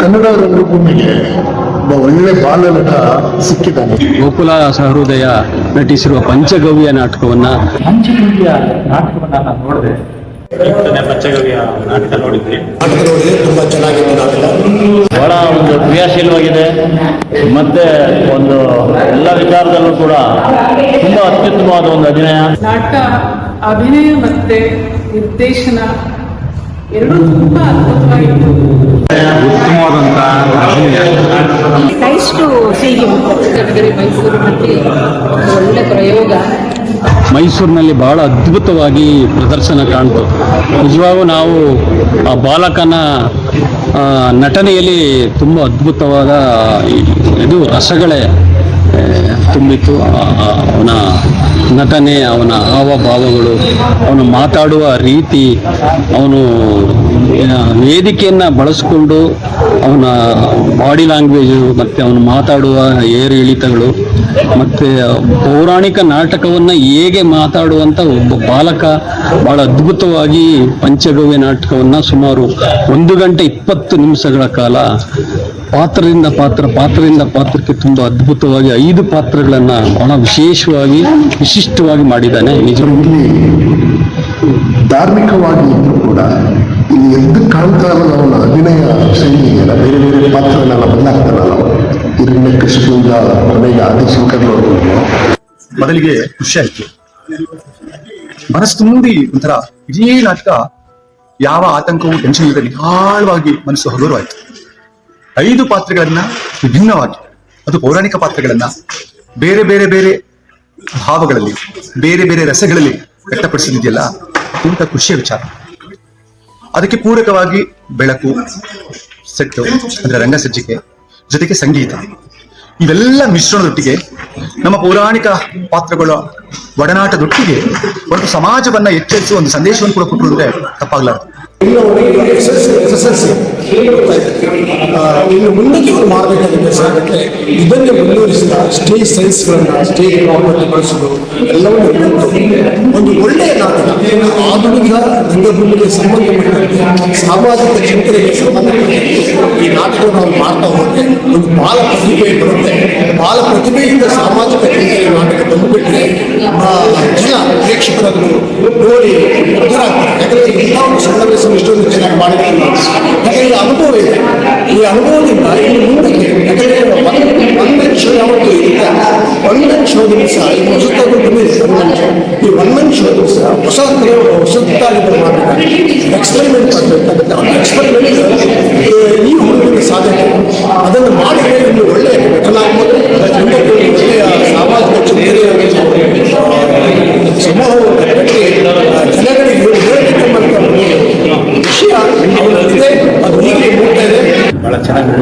ಕನ್ನಡ ರಂಗಭೂಮಿಗೆ ಒಬ್ಬ ಒಳ್ಳೆ ಬಾಲನಟ ಸಿಕ್ಕಿದ್ದಾನೆ. ಗೋಕುಲ ಸಹೃದಯ ನಟಿಸಿರುವ ಪಂಚಗವ್ಯ ನಾಟಕವನ್ನ ಪಂಚಗವ್ಯ ನಾಟಕವನ್ನ ನಾನು ನೋಡಿದೆ. ಪಂಚಗವ್ಯ ನಾಟಕ ನೋಡಿದ್ವಿ ನಾಟಕ ನೋಡಿದ್ರೆ ತುಂಬಾ ಬಹಳ ಒಂದು ಕ್ರಿಯಾಶೀಲವಾಗಿದೆ. ಮತ್ತೆ ಒಂದು ಎಲ್ಲ ವಿಚಾರದಲ್ಲೂ ಕೂಡ ತುಂಬಾ ಅತ್ಯುತ್ತಮವಾದ ಒಂದು ಅಭಿನಯ. ನಾಟಕ ಅಭಿನಯ ಮತ್ತೆ ನಿರ್ದೇಶನ ಎರಡೂ ತುಂಬಾ ಅದ್ಭುತವಾಗಿತ್ತು ಉತ್ತಮವಾದಂತ ನೈಸ್ ಟು ಸಿ ಮೈಸೂರಿನಲ್ಲಿ ಒಂದು ಒಳ್ಳೆ ಪ್ರಯೋಗ. ಮೈಸೂರಿನಲ್ಲಿ ಬಹಳ ಅದ್ಭುತವಾಗಿ ಪ್ರದರ್ಶನ ಕಾಣ್ತು. ನಿಜವಾಗೂ ನಾವು ಆ ಬಾಲಕನ ನಟನೆಯಲ್ಲಿ ತುಂಬ ಅದ್ಭುತವಾದ ಇದು ರಸಗಳೇ ತುಂಬಿತ್ತು. ಅವನ ನಟನೆ, ಅವನ ಹಾವಭಾವಗಳು, ಅವನು ಮಾತಾಡುವ ರೀತಿ, ಅವನು ವೇದಿಕೆಯನ್ನು ಬಳಸಿಕೊಂಡು ಅವನ ಬಾಡಿ ಲ್ಯಾಂಗ್ವೇಜು ಮತ್ತು ಅವನು ಮಾತಾಡುವ ಏರು ಇಳಿತಗಳು, ಮತ್ತು ಪೌರಾಣಿಕ ನಾಟಕವನ್ನು ಹೇಗೆ ಮಾತಾಡುವಂಥ ಒಬ್ಬ ಬಾಲಕ ಭಾಳ ಅದ್ಭುತವಾಗಿ ಪಂಚಗವ್ಯ ನಾಟಕವನ್ನು ಸುಮಾರು ಒಂದು ಗಂಟೆ ಇಪ್ಪತ್ತು ನಿಮಿಷಗಳ ಕಾಲ ಪಾತ್ರದಿಂದ ಪಾತ್ರ ಪಾತ್ರದಿಂದ ಪಾತ್ರಕ್ಕೆ ತುಂಬ ಅದ್ಭುತವಾಗಿ ಐದು ಪಾತ್ರಗಳನ್ನು ಬಹಳ ವಿಶೇಷವಾಗಿ ವಿಶಿಷ್ಟವಾಗಿ ಮಾಡಿದ್ದಾನೆ ನಿಜವಾಗಿ ಧಾರ್ಮಿಕವಾಗಿ ಇದ್ರು ಕೂಡ ಇಲ್ಲಿ ಎದ್ದು ಕಾಣ್ತಾ ಇರೋದು ಅವನ ಅಭಿನಯ ಶೈಲಿಯಲ್ಲ ಬೇರೆ ಬೇರೆ ಪಾತ್ರಗಳೆಲ್ಲ ಬದಲಾಗ್ತಾನಲ್ಲ ಅವನು ಕೃಷ್ಣದಿಂದ ಕೃಷ್ಣದಿಂದ ಕೊನೆಗೆ ಆದಿಶಂಕರ್ನವರೆಗೂ ಮೊದಲಿಗೆ ಖುಷಿ ಆಯ್ತು. ಮನಸ್ಸು ತುಂಬಿ ಒಂಥರ ಇಡೀ ನಾಟಕ ಯಾವ ಆತಂಕವೂ ಟೆನ್ಷನ್ ಇಲ್ಲದೆ ನಿಧಾಳವಾಗಿ ಮನಸ್ಸು ಹಗುರವಾಯ್ತು. ಐದು ಪಾತ್ರಗಳನ್ನ ವಿಭಿನ್ನವಾಗಿ, ಅದು ಪೌರಾಣಿಕ ಪಾತ್ರಗಳನ್ನ ಬೇರೆ ಬೇರೆ ಬೇರೆ ಭಾವಗಳಲ್ಲಿ, ಬೇರೆ ಬೇರೆ ರಸಗಳಲ್ಲಿ ವ್ಯಕ್ತಪಡಿಸಿದೆಯಲ್ಲ ಅತ್ಯಂತ ಖುಷಿಯ ವಿಚಾರ. ಅದಕ್ಕೆ ಪೂರಕವಾಗಿ ಬೆಳಕು, ಸೆಟ್ಟು, ಅಂದ್ರೆ ರಂಗಸಜ್ಜಿಕೆ ಜೊತೆಗೆ ಸಂಗೀತ. ಇವೆಲ್ಲ ಮಿಶ್ರಣದೊಟ್ಟಿಗೆ ನಮ್ಮ ಪೌರಾಣಿಕ ಪಾತ್ರಗಳ ಒಡನಾಟದೊಟ್ಟಿಗೆ ಒಂದು ಸಮಾಜವನ್ನ ಎಚ್ಚರಿಸುವ ಒಂದು ಸಂದೇಶವನ್ನು ಕೂಡ ಕೊಟ್ಟರು ಅಂದ್ರೆ ತಪ್ಪಾಗ್ಲಾರ್ದು. ಇನ್ನು ಮುಂದಕ್ಕೆ ಮಾಡಬೇಕಾದ ಕೆಲಸ ಆಗುತ್ತೆ ಇದನ್ನೇ ಮುಂದುವರಿಸಿದ ಸ್ಟೇಜ್ ಸೈನ್ಸ್ಗಳನ್ನ ಸ್ಟೇಜ್ ಬಳಸೋದು ಎಲ್ಲವನ್ನೂ ಕಲಿತು ಒಂದು ಒಳ್ಳೆಯ ನಾಟಕ ಆಧುನಿಕ ರಂಗಭೂಮಿಗೆ ಸಂಬಂಧಪಟ್ಟಂತೆ ಸಾಮಾಜಿಕ ಚಿಂತನೆಗೆ ಸಂಬಂಧಪಟ್ಟಂತೆ ಈ ನಾಟಕ ನಾವು ಮಾಡ್ತಾ ಹೋದ್ರೆ ಒಂದು ಬಾಲ ಪ್ರತಿಭೆ ಬರುತ್ತೆ. ಬಾಲ ಪ್ರತಿಭೆಯಿಂದ ಸಾಮಾಜಿಕ ಚಿಂತನೆ ನಾಟಕ ಬಂದುಬಿಟ್ರೆ ಜನ ಪ್ರೇಕ್ಷಕರನ್ನು ನೋಡಿ ಮುಗ್ಧರಾಗ್ತಾರೆ ಸನ್ನಿವೇಶ ಇಷ್ಟೊಂದು ಚೆನ್ನಾಗಿ ಮಾಡಿರಲಿಲ್ಲ ಯಾಕಂದರೆ ಅನುಭವ ಇದೆ. ಈ ಅನುಭವದಿಂದ ಇಲ್ಲಿ ಮುಂದಕ್ಕೆ ಯಾಕಂದ್ರೆ ಒನ್ ಶೋ ಯಾವತ್ತು ಇದೆ ಒನ್ ಮ್ಯಾನ್ ಶೋ ದಿವಸ ಈಗ ಹೊಸತಾಗಿ ಬಂದಿದೆ ಒನ್ ಮ್ಯಾನ್ ಶೋ ಈ ಒನ್ ಮ್ಯಾನ್ ಶೋ ದಿವಸ ಹೊಸ ಹೊಸದಾಗಿ ಮಾಡಬೇಕಾಗುತ್ತೆ ಎಕ್ಸ್ಪೆರಿಮೆಂಟ್ ಮಾಡಬೇಕಾಗುತ್ತೆ ಎಕ್ಸ್ಪೆರಿಮೆಂಟ್ ಈ ಹುಡುಗನ ಸಾಧನೆ ಅದನ್ನು ಮಾಡಿದ್ರೆ ಇನ್ನು ಒಳ್ಳೆಯ ನಟನ ಆಗ್ಬೋದು ಮುಂದಕ್ಕೆ ಒಂದು ಒಳ್ಳೆಯ ಸಾಮಾಜಿಕ ಚಿಂತನೆಯ ಸಮೂಹವನ್ನು ಕಟ್ಟಿ ಜನಗಳಿಗೆ ಹೇಳಬೇಕೆಂಬಂತ ಒಂದು ವಿಷಯ ಅವರಲ್ಲಿದೆ ಅದು ಹೀಗೆ ಮೂಡ್ತಾ ಇದೆ ಬಹಳ ಚೆನ್ನಾಗಿ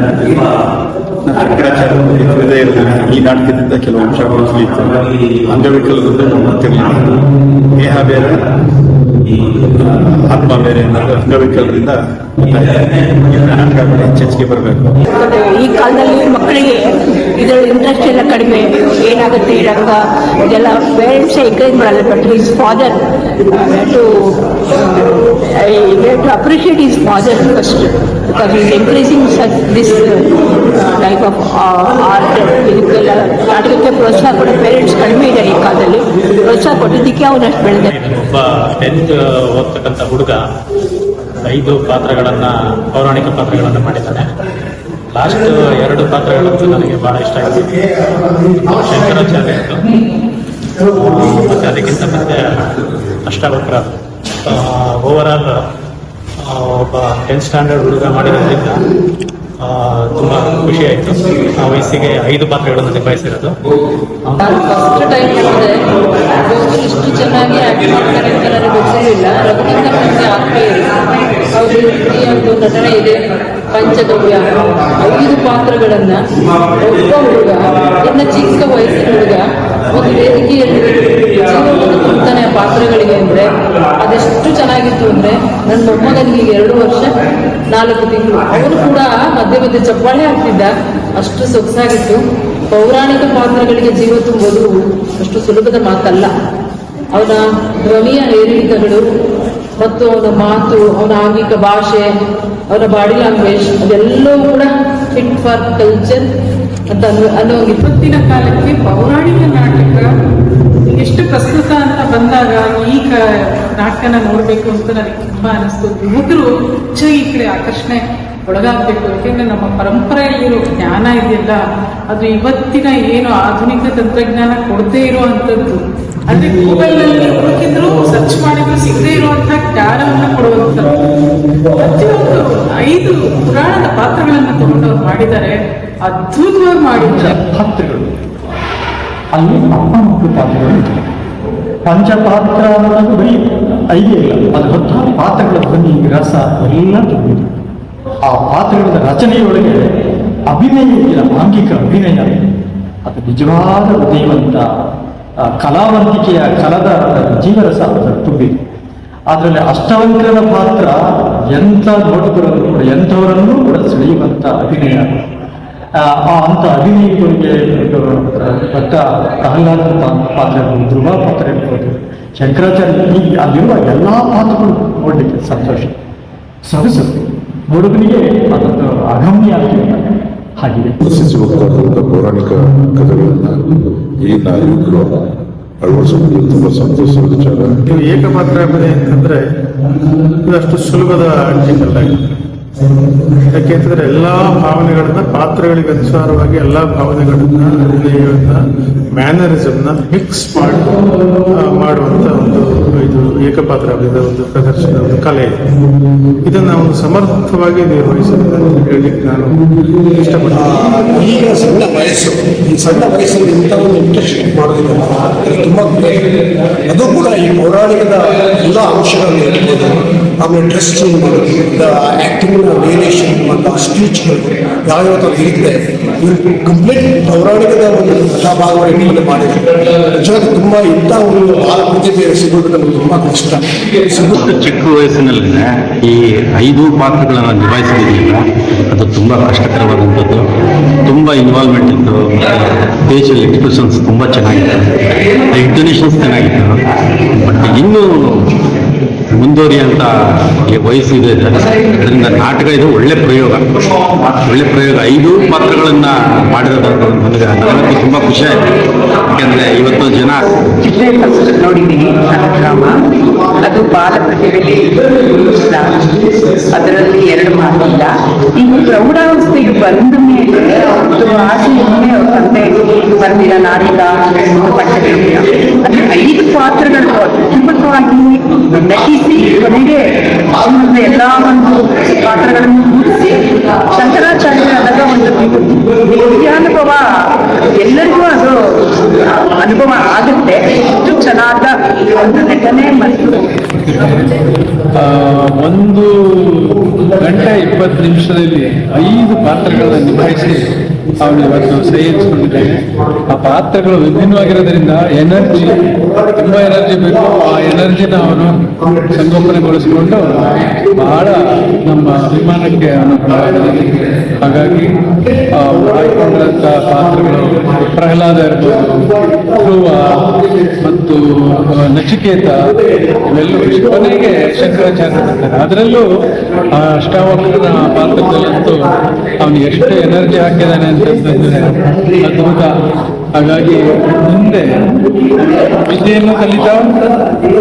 ಹೃದಯದಲ್ಲಿ ಈ ನಾಟಕದಿಂದ ಕೆಲವು ಅಂಶಗಳು ಸಿಗುತ್ತೆ ಅಂಗವಿಕಲದಿಂದ ಗೊತ್ತಿರಲಿಲ್ಲ ದೇಹ ಬೇರೆ, ಆತ್ಮ ಬೇರೆ ಅನ್ನೋದು ಅಂಗವಿಕಲರಿಂದ ಈ ಹೆಚ್ಚೆಚ್ಚಿಗೆ ಬರಬೇಕು. ಈ ಕಾಲದಲ್ಲಿ ಮಕ್ಕಳಿಗೆ ಇದರ ಇಂಟ್ರೆಸ್ಟ್ ಎಲ್ಲ ಕಡಿಮೆ. ಏನಾಗುತ್ತೆ ಈ ರಂಗ ಇದೆಲ್ಲ ಪೇರೆಂಟ್ಸ್ ಎಂಕರೇಜ್ ಮಾಡಲ್ಲ. But is father to appreciate is father first because this uh, type of of art ಇದಕ್ಕೆಲ್ಲ ನಾಟಕಕ್ಕೆ ಪ್ರೋತ್ಸಾಹ ಕೊಡೋ ಪೇರೆಂಟ್ಸ್ ಕಡಿಮೆ ಇದ್ದಾರೆ ಈ ಕಾಲದಲ್ಲಿ. ಪ್ರೋತ್ಸಾಹ ಕೊಟ್ಟಿದ್ದಕ್ಕೆ ಅವನು ಅಷ್ಟು ಬೆಳೆದ. ಒಬ್ಬ ಟೆಂತ್ ಓದ್ತಕ್ಕಂಥ ಹುಡುಗ ಐದು ಪಾತ್ರಗಳನ್ನು ಪೌರಾಣಿಕ ಪಾತ್ರಗಳನ್ನು ಮಾಡಿದ್ದಾನೆ. ಲಾಸ್ಟ್ ಎರಡು ಪಾತ್ರಗಳಂತೂ ನನಗೆ ಬಹಳ ಇಷ್ಟ ಆಗಿದೆ. ಶಂಕರಾಚಾರ್ಯ ಮತ್ತೆ ಅದಕ್ಕಿಂತ ಮತ್ತೆ ಅಷ್ಟಾವಕ್ರ ಓವರ್ ಆಲ್ ಒಬ್ಬ ಟೆಂತ್ ಸ್ಟ್ಯಾಂಡರ್ಡ್ ಹುಡುಗ ಮಾಡಿರೋದ್ರಿಂದ ತುಂಬ ಖುಷಿ ಆಯ್ತು. ಆ ವಯಸ್ಸಿಗೆ ಐದು ಪಾತ್ರಗಳನ್ನು ನಿಭಾಯಿಸಿರೋದು. ನಾನು ಫಸ್ಟ್ ಟೈಮ್ ನೋಡಿದೆ ಅವರು ಇಷ್ಟು ಚೆನ್ನಾಗಿ ಆಕ್ಟ್ ಮಾಡ್ತಾರೆ ಅಂತ ನನಗೆ ಗೊತ್ತಿರಲಿಲ್ಲ ರಘುನಂದನ್ ನನಗೆ ಆತ್ಮೀಯರು ಅವರು ಒಂದು ನಟನೆ ಇದೆ. ಪಂಚಗವ್ಯ. ಐದು ಪಾತ್ರಗಳನ್ನ ಒಬ್ಬ ಹುಡುಗ, ಇನ್ನ ಚಿಕ್ಕ ವಯಸ್ಸಿನ ಹುಡುಗ, ಒಂದು ಪಾತ್ರಗಳಿಗೆ ಅಂದರೆ ಅದೆಷ್ಟು ಚೆನ್ನಾಗಿತ್ತು ಅಂದ್ರೆ ನನ್ನ ಮೊಮ್ಮಗನಿಗೆ ಎರಡು ವರ್ಷ, ನಾಲ್ಕು ತಿಂಗಳು. ಅವನು ಕೂಡ ಮಧ್ಯೆ ಮಧ್ಯೆ ಚಪ್ಪಾಳೆ ಆಗ್ತಿದ್ದ ಅಷ್ಟು ಸೊಗಸಾಗಿತ್ತು. ಪೌರಾಣಿಕ ಪಾತ್ರಗಳಿಗೆ ಜೀವ ತುಂಬೋದು ಅಷ್ಟು ಸುಲಭದ ಮಾತಲ್ಲ. ಅವನ ಧ್ವನಿಯ ಏರಿಳಿತಗಳು ಮತ್ತು ಅವನ ಮಾತು, ಅವನ ಆಂಗಿಕ ಭಾಷೆ, ಅವನ ಬಾಡಿ ಲ್ಯಾಂಗ್ವೇಜ್ ಅದೆಲ್ಲವೂ ಕೂಡ ಫಿಟ್ ಫಾರ್ ಕಲ್ಚರ್ ಅಂತ ಅನ್ನೋ ಒಂದು ಕಾಲಕ್ಕೆ ಪೌರಾಣಿಕ ನಾಟಕ ಎಷ್ಟು ಪ್ರಸ್ತುತ ಅಂತ ಬಂದಾಗ ಈ ನಾಟಕನ ನೋಡಬೇಕು ಅಂತ ನನಗೆ ತುಂಬಾ ಅನಿಸ್ತು. ಯುವಕರು ಹೆಚ್ಚಾಗಿ ಈ ಕಡೆ ಆಕರ್ಷಣೆ ಒಳಗಾಗಬೇಕು. ಯಾಕೆಂದ್ರೆ ನಮ್ಮ ಪರಂಪರೆಯಲ್ಲಿರೋ ಜ್ಞಾನ ಇದೆಯಲ್ಲ, ಅದು ಇವತ್ತಿನ ಏನು ಆಧುನಿಕ ತಂತ್ರಜ್ಞಾನ ಕೊಡದೇ ಇರುವಂತದ್ದು ಅಂದ್ರೆ ಗೂಗಲ್ನಲ್ಲಿ ಹುಡುಕಿದ್ರು ಸರ್ಚ್ ಮಾಡಿದ್ರು, ಸಿಗದೆ ಇರುವಂತಹ ಜ್ಞಾನವನ್ನು ಕೊಡುವಂಥದ್ದು. ಪ್ರತಿಯೊಂದು ಐದು ಪುರಾಣದ ಪಾತ್ರಗಳನ್ನು ತಗೊಂಡು ಮಾಡಿದ್ದಾರೆ. ಅದ್ಭುತವಾಗಿ ಮಾಡಿದ್ದಾರೆ. ಪಾತ್ರಗಳು ಅಲ್ಲಿ ಮಕ್ಕಳು ಪಾತ್ರಗಳು ಇದೆ ಪಂಚಪಾತ್ರ ಅನ್ನೋದು ಬರೀ ಐದೇ ಇಲ್ಲ, ಅದು ಹತ್ತಾರು ಪಾತ್ರಗಳ ಧ್ವನಿ, ರಸ, ಎಲ್ಲ ತುಂಬಿದೆ ಆ ಪಾತ್ರಗಳ ರಚನೆಯೊಳಗೆ ಅಭಿನಯ ಆಂಗಿಕ ಅಭಿನಯ. ಅದು ನಿಜವಾದ ಹೃದಯವಂತ ಆ ಕಲಾವಂತಿಕೆಯ ಕಲದ ಜೀವರಸ ಅದರ ತುಂಬಿದೆ ಅದರಲ್ಲಿ ಅಷ್ಟವಂಕರನ ಪಾತ್ರ ಎಂಥ ನೋಟಗಳನ್ನು ಕೂಡ ಎಂಥವರನ್ನೂ ಕೂಡ ಸೆಳೆಯುವಂಥ ಅಭಿನಯ. ಭಕ್ತ ಅಭಿನಯಗಳಿಗೆ ಭಟ್ಟ ಪ್ರಹ್ಲಾದ ಪಾತ್ರ ಇರ್ಬೋದು ಧ್ರುವ ಪಾತ್ರ ಇರ್ಬೋದು ಶಂಕರಾಚಾರ್ಯ ಈ ಅಲ್ಲಿರುವ ಎಲ್ಲ ಪಾತ್ರಗಳು ನೋಡಲಿಕ್ಕೆ ಸಂತೋಷ. ಸೊಗಸು. ನೋಡುಗನಿಗೆ ಅದೊಂದು ಅಗಮ್ಯ ಅಂತ ಹಾಗಿದೆ. ಪ್ರಸಿದ್ಧಿ ಹೋಗ್ತಾ ಪೌರಾಣಿಕ ಕಥೆಗಳನ್ನ ಈ ನಾಯಕರು ಅಳವಡಿಸಿಕೊಂಡು ತುಂಬಾ ಸಂತೋಷದ ವಿಚಾರ. ಏಕಪಾತ್ರ ಅಭಿನಯ ಅಂತಂದ್ರೆ ಇದಷ್ಟು ಅಷ್ಟು ಸುಲಭದ ಆಗಿದೆ ಯಾಕೆಂತಂದ್ರೆ ಎಲ್ಲಾ ಭಾವನೆಗಳನ್ನ ಪಾತ್ರಗಳಿಗೆ ಅನುಸಾರವಾಗಿ ಎಲ್ಲಾ ಭಾವನೆಗಳನ್ನ ಹೃದಯವನ್ನ ಮ್ಯಾನರಿಸಮ್ನ ಮಿಕ್ಸ್ ಮಾಡಿ ಮಾಡುವಂತ ಒಂದು ಇದು ಏಕಪಾತ್ರ ಅಭಿನಯದ ಒಂದು ಪ್ರದರ್ಶನ ಒಂದು ಕಲೆ ಇದೆ. ಇದನ್ನ ಒಂದು ಸಮರ್ಥವಾಗಿ ನಿರ್ವಹಿಸಿದ್ದಾರೆ ಅಂತ ಹೇಳಲಿಕ್ಕೆ ನಾನು ಇಷ್ಟಪಡ್ತೀನಿ. ಈಗ ಸಣ್ಣ ವಯಸ್ಸು, ಈ ಸಣ್ಣ ವಯಸ್ಸಲ್ಲಿ ಇಂಥ ಒಂದು ಇಂಟ್ರೆಸ್ಟ್ ಮಾಡೋದಿಲ್ಲ ತುಂಬಾ ಅದು ಕೂಡ ಈ ಪೌರಾಣಿಕದ ಎಲ್ಲ ಅಂಶಗಳನ್ನು ಇರ್ಬೋದು ಆಮೇಲೆ ಡ್ರೆಸ್ ಚೇಂಜ್ ಮಾಡೋದು ಆ್ಯಕ್ಟಿಂಗ್ ವೇರಿಯೇಷನ್ ಮತ್ತು ಸ್ಪೀಚ್ಗಳು ಯಾವ್ಯಾವ ಥರ ಇರುತ್ತೆ ಇವರು ಕಂಪ್ಲೀಟ್ ಪೌರಾಣಿಕದ ಒಂದು ಕಥಾಭಾಗವನ್ನು ಇಟ್ಕೊಂಡು ಮಾಡಿದ್ದಾರೆ ನಿಜವಾಗಿ ತುಂಬ ಇಂಥ ಒಂದು ಬಾಲ ಪ್ರತಿಭೆ ಸಿಗೋದು ನಮಗೆ ತುಂಬ ಕಷ್ಟ. ಸಿಗುತ್ತೆ ಚಿಕ್ಕ ವಯಸ್ಸಿನಲ್ಲಿ ಈ ಐದು ಪಾತ್ರಗಳನ್ನು ನಿಭಾಯಿಸಿದ್ದೀವಿ ಅದು ತುಂಬ ಕಷ್ಟಕರವಾದಂಥದ್ದು. ತುಂಬ ಇನ್ವಾಲ್ವ್ಮೆಂಟ್ ಇತ್ತು. ಫೇಶಿಯಲ್ ಎಕ್ಸ್ಪ್ರೆಷನ್ಸ್ ತುಂಬ ಚೆನ್ನಾಗಿತ್ತು. ಇಂಟೋನೇಷನ್ಸ್ ಚೆನ್ನಾಗಿತ್ತು. ಬಟ್ ಇನ್ನೂ ಮುಂದುವರಿಯಂತ ವಯಸ್ಸಿದೆ ಅದರಿಂದ ನಾಟಕ ಇದು ಒಳ್ಳೆ ಪ್ರಯೋಗ. ಒಳ್ಳೆ ಪ್ರಯೋಗ. ಐದು ಪಾತ್ರಗಳನ್ನ ಮಾಡಿರೋದು ನನಗೆ ಖುಷಿ ಆಯ್ತು. ಯಾಕಂದ್ರೆ ಇವತ್ತು ಜನ ನೋಡಿದ್ದೀನಿ ಅದು ಬಾಲ ಇಷ್ಟ. ಅದರಲ್ಲಿ ಎರಡು ಮಾತಿಲ್ಲ. ಈಗ ಪ್ರೌಢಾವಸ್ಥೆಗೆ ಬಂದ ಮೇಲೆ ಆಸೆ ಒಮ್ಮೆ ಅವ್ರ ತಂದೆ ಬಂದಿರ ಅಂದ್ರೆ ಐದು ಪಾತ್ರಗಳು ಅದ್ಭುತವಾಗಿ ನಟಿಸಿ ಕೊನೆಗೆ ಅವನನ್ನ ಎಲ್ಲ ಒಂದು ಪಾತ್ರಗಳನ್ನು ಮುಗಿಸಿ ಶಂಕರಾಚಾರ್ಯರಾದಾಗ ಒಂದು ದಿವ್ಯಾನುಭವ, ಎಲ್ಲರಿಗೂ ಅದು ಅನುಭವ ಆಗುತ್ತೆ. ಎಷ್ಟು ಚೆನ್ನಾದ ಒಂದು ನಟನೆ ಮತ್ತು ಒಂದು ಗಂಟೆ ಇಪ್ಪತ್ತು ನಿಮಿಷದಲ್ಲಿ ಐದು ಪಾತ್ರಗಳನ್ನು ನಿಭಾಯಿಸಿ ಅವಳು ಇವತ್ತು ಸಹಿ ಆ ಪಾತ್ರಗಳು ವಿಭಿನ್ನವಾಗಿರೋದ್ರಿಂದ ಎನರ್ಜಿ ತುಂಬಾ ಎನರ್ಜಿ ಬೇಕು. ಆ ಎನರ್ಜಿನ ಅವನು ಸಂಗೋಪನೆಗೊಳಿಸಿಕೊಂಡು ಬಹಳ ನಮ್ಮ ಅಭಿಮಾನಕ್ಕೆ ಅನುಕೂಲ. ಹಾಗಾಗಿ ಆಯ್ಕೊಂಡಂತ ಪಾತ್ರಗಳು ಪ್ರಹ್ಲಾದ ಇರ್ಬೋದು ಮತ್ತು ನಚಿಕೇತ ಇವೆಲ್ಲೂ ಕೊನೆಗೆ ಶಂಕರಾಚಾರ್ಯ ಅದರಲ್ಲೂ ಆ ಅಷ್ಟಾವಕ್ರನ ಪಾತ್ರದಲ್ಲಂತೂ ಅವನು ಎಷ್ಟು ಎನರ್ಜಿ ಹಾಕಿದ್ದಾನೆ ಅಂತಂದ್ರೆ ಅದ್ಭುತ. ಹಾಗಾಗಿ ಮುಂದೆ ವಿದ್ಯೆಯನ್ನು ಕಲಿತ,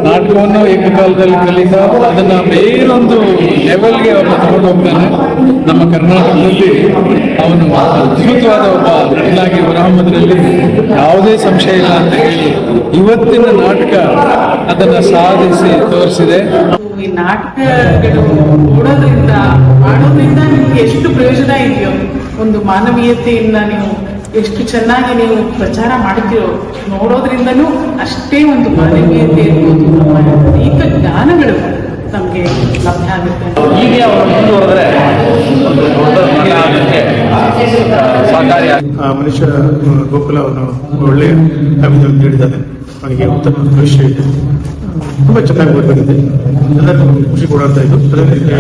ನಾಟಕವನ್ನು ಏಕಕಾಲದಲ್ಲಿ ಕಲಿತ, ಅದನ್ನ ಬೇರೊಂದು ಲೆವೆಲ್ಗೆ ಅವನು ತಗೊಂಡು ಹೋಗ್ತಾನೆ. ನಮ್ಮ ಕರ್ನಾಟಕದಲ್ಲಿ ಅವನು ಅದ್ಭುತವಾದ ಒಬ್ಬ ಇಲಾಖೆ ಬರಹಮ್ಮದ್ರಲ್ಲಿ ಯಾವುದೇ ಸಂಶಯ ಇಲ್ಲ ಅಂತ ಹೇಳಿ ಇವತ್ತಿನ ನಾಟಕ ಅದನ್ನ ಸಾಧಿಸಿ ತೋರಿಸಿದೆ. ಈ ನಾಟಕಗಳು ನೋಡೋದ್ರಿಂದ ಮಾಡೋದ್ರಿಂದ ನಿಮ್ಗೆ ಎಷ್ಟು ಪ್ರಯೋಜನ ಇದೆಯೋ? ಒಂದು ಮಾನವೀಯತೆಯಿಂದ ನೀವು ಎಷ್ಟು ಚೆನ್ನಾಗಿ ನೀವು ಪ್ರಚಾರ ಮಾಡ್ತೀರೋ ನೋಡೋದ್ರಿಂದನೂ ಅಷ್ಟೇ ಒಂದು ಮಾನವೀಯತೆ ಇರ್ಬೋದು. ನಮ್ಮ ಅನೇಕ ಜ್ಞಾನಗಳು ನಮಗೆ ಲಭ್ಯ ಆಗುತ್ತೆ. ಹೀಗೆ ಅವರು ಮುಂದುವರೆದ್ರೆ ಮನುಷ್ಯ ಗೋಕುಲ ಅವನು ಒಳ್ಳೆಯ ಅಭಿವೃದ್ಧಿ ನೀಡಿದ್ದಾನೆ ಅವನಿಗೆ ಉತ್ತಮ ಭವಿಷ್ಯ ಇದೆ. ತುಂಬ ಚೆನ್ನಾಗಿ ಬಂದಿದೆ ಎಲ್ಲರಿಗೂ ಖುಷಿ ಕೊಡುವಂತ ಇದು. ಅದಕ್ಕೆ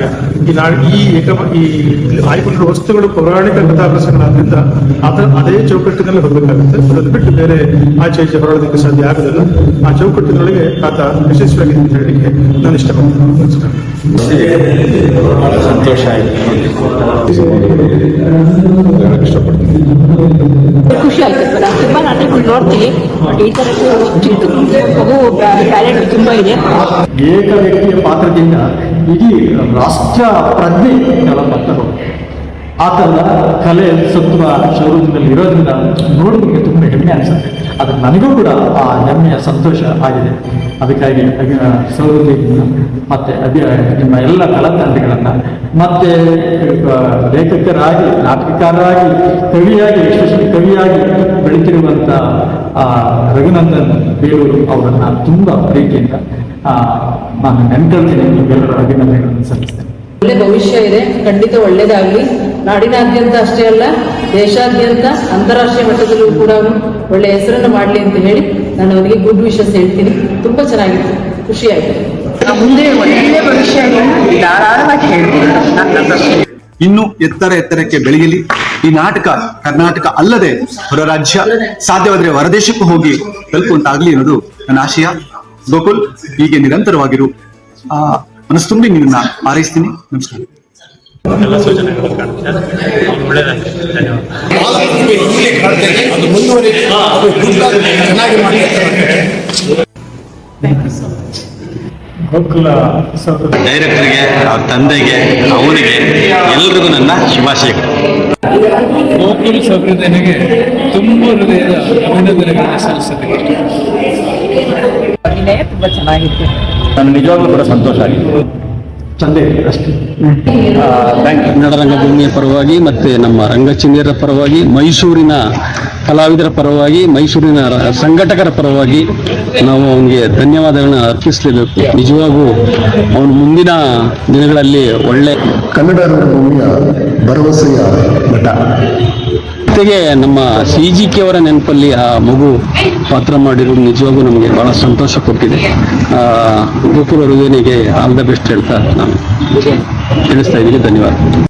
ಈ ನಾಡು ಈ ಏಕ ಈ ಇಲ್ಲಿ ಆಯ್ಕೊಂಡಿರೋ ವಸ್ತುಗಳು ಪೌರಾಣಿಕ ಕಥಾ ಪ್ರಸಂಗಗಳಾದ್ರಿಂದ ಅದರ ಅದೇ ಚೌಕಟ್ಟಿನಲ್ಲಿ ಹೋಗಬೇಕಾಗುತ್ತೆ. ಅದನ್ನು ಬಿಟ್ಟು ಬೇರೆ ಆಚೆ ಈಚೆ ಹೊರಡೋದಕ್ಕೆ ಸಾಧ್ಯ ಆಗೋದಿಲ್ಲ. ಆ ಚೌಕಟ್ಟಿನೊಳಗೆ ಆತ ಯಶಸ್ವಿಯಾಗಿದೆ ಅಂತ ಹೇಳಲಿಕ್ಕೆ ನಾನು ಇಷ್ಟಪಡ್ತೀನಿ. ನಮಸ್ಕಾರ. ಸಂತೋಷ ಆಯಿತು. ಹೇಳಕ್ ಇಷ್ಟಪಡ್ತೀನಿ. ಖುಷಿ ಆಯ್ತು ನಾನು ತುಂಬಾ ನಾಟಕಗಳು ನೋಡ್ತೀನಿ. ಬಟ್ ಈ ತರ ಮಗು ಟ್ಯಾಲೆಂಟ್ ತುಂಬಾ ಇದೆ. ಏಕ ವ್ಯಕ್ತಿಯ ಪಾತ್ರದಿಂದ ಇಡೀ ರಾಷ್ಟ್ರ ಪ್ರಜ್ಞೆ ಹೋಗುತ್ತೆ ಆ ಕಲೆ ಸತ್ವ ಶೋರೂಮ್ನಲ್ಲಿ ಇರೋದ್ರಿಂದ ನೋಡೋದಕ್ಕೆ ತುಂಬ ಹೆಮ್ಮೆ ಅನಿಸುತ್ತೆ. ಅದು ನನಗೂ ಕೂಡ ಆ ಹೆಮ್ಮೆಯ ಸಂತೋಷ ಆಗಿದೆ. ಅದಕ್ಕಾಗಿ ಸೌರಭ್ಯದಿಂದ ಮತ್ತೆ ಅಭಿ ನಿಮ್ಮ ಎಲ್ಲ ಕಲಾತಂಡಗಳನ್ನು ಮತ್ತೆ ಲೇಖಕರಾಗಿ ನಾಟಕಕಾರರಾಗಿ ಕವಿಯಾಗಿ ಯಶಸ್ವಿ ಕವಿಯಾಗಿ ಬೆಳೀತಿರುವಂಥ ಆ, ರಘುನಂದನ್ ಬೇಲೂರು ಅವರನ್ನ ತುಂಬಾ ಪ್ರೀತಿಯಿಂದ ಆ, ನಾನು ನೆನ್ಕೊಳ್ತೀನಿ ನಿಮ್ಗೆಲ್ಲರ ಅಭಿನಂದನೆಗಳನ್ನು ಸಲ್ಲಿಸ್ತೇನೆ. ಒಳ್ಳೆ ಭವಿಷ್ಯ ಇದೆ ಖಂಡಿತ ಒಳ್ಳೇದಾಗ್ಲಿ. ನಾಡಿನಾದ್ಯಂತ ಅಷ್ಟೇ ಅಲ್ಲ ದೇಶಾದ್ಯಂತ ಅಂತಾರಾಷ್ಟ್ರೀಯ ಮಟ್ಟದಲ್ಲೂ ಕೂಡ ಒಳ್ಳೆ ಹೆಸರನ್ನು ಮಾಡಲಿ ಅಂತ ಹೇಳಿ ನಾನು ಅವರಿಗೆ ಗುಡ್ ವಿಶಸ್ ಹೇಳ್ತೀನಿ. ತುಂಬಾ ಚೆನ್ನಾಗಿತ್ತು. ಖುಷಿ ಆಯ್ತು ಮುಂದೆ ಧಾರಾಳವಾಗಿ ಹೇಳ್ತೀನಿ. ಇನ್ನು ಎತ್ತರ ಎತ್ತರಕ್ಕೆ ಬೆಳೆಯಲಿ ಈ ನಾಟಕ ಕರ್ನಾಟಕ ಅಲ್ಲದೆ ಹೊರ ರಾಜ್ಯ ಸಾಧ್ಯವಾದರೆ ಹೊರದೇಶಕ್ಕೂ ಹೋಗಿ ತಲುಪುವಂತಾಗ್ಲಿ ಅನ್ನೋದು ನನ್ನ ಆಶಯ. ಗೋಕುಲ್ ಹೀಗೆ ನಿರಂತರವಾಗಿರು. ಆ ಮನಸ್ತುಂಬಿ ನಿನ್ನ ಹಾರೈಸ್ತೀನಿ. ನಮಸ್ಕಾರ. ಎಲ್ಲ ಸೂಚನೆಗಳು ಧನ್ಯವಾದ ಡೈರೆಕ್ಟರ್ಗೆ ಅವ್ರ ತಂದೆಗೆ ಅವರಿಗೆ ಎಲ್ರಿಗೂ ನನ್ನ ಶುಭಾಶಯಗಳು. ಗೋಕುಲ್ ಸಂಪ್ರದಾಯನಿಗೆ ತುಂಬ ಹೃದಯದ ಅಭಿನಂದನೆಗಳನ್ನು ಸಲ್ಲಿಸಬೇಕು ತುಂಬಾ ಚೆನ್ನಾಗಿತ್ತು. ನನ್ನ ನಿಜವಾಗ್ಲೂ ಕೂಡ ಸಂತೋಷ ಆಗಿದೆ ಚಂದೆ ಅಷ್ಟೇ. ಕನ್ನಡ ರಂಗಭೂಮಿಯ ಪರವಾಗಿ ಮತ್ತೆ ನಮ್ಮ ರಂಗಚಿಂದಿಯರ ಪರವಾಗಿ ಮೈಸೂರಿನ ಕಲಾವಿದರ ಪರವಾಗಿ ಮೈಸೂರಿನ ಸಂಘಟಕರ ಪರವಾಗಿ ನಾವು ಅವನಿಗೆ ಧನ್ಯವಾದಗಳನ್ನು ಅರ್ಪಿಸಲೇಬೇಕು. ನಿಜವಾಗೂ ಅವನು ಮುಂದಿನ ದಿನಗಳಲ್ಲಿ ಒಳ್ಳೆ ಕನ್ನಡ ರಂಗಭೂಮಿಯ ಭರವಸೆಯ ನಟ ಜೊತೆಗೆ ನಮ್ಮ ಸಿ ಜಿ ಕೆ ಅವರ ನೆನಪಲ್ಲಿ ಆ ಮಗು ಪಾತ್ರ ಮಾಡಿರೋದು ನಿಜವಾಗೂ ನಮಗೆ ಬಹಳ ಸಂತೋಷ ಕೊಟ್ಟಿದೆ. ಗೋಕುಲ ಹೃದಯನಿಗೆ ಆಲ್ ದ ಬೆಸ್ಟ್ ಹೇಳ್ತಾ ನಾನು. ತಿಳಿಸ್ತಾ ಇದ್ದೀನಿ, ಧನ್ಯವಾದ.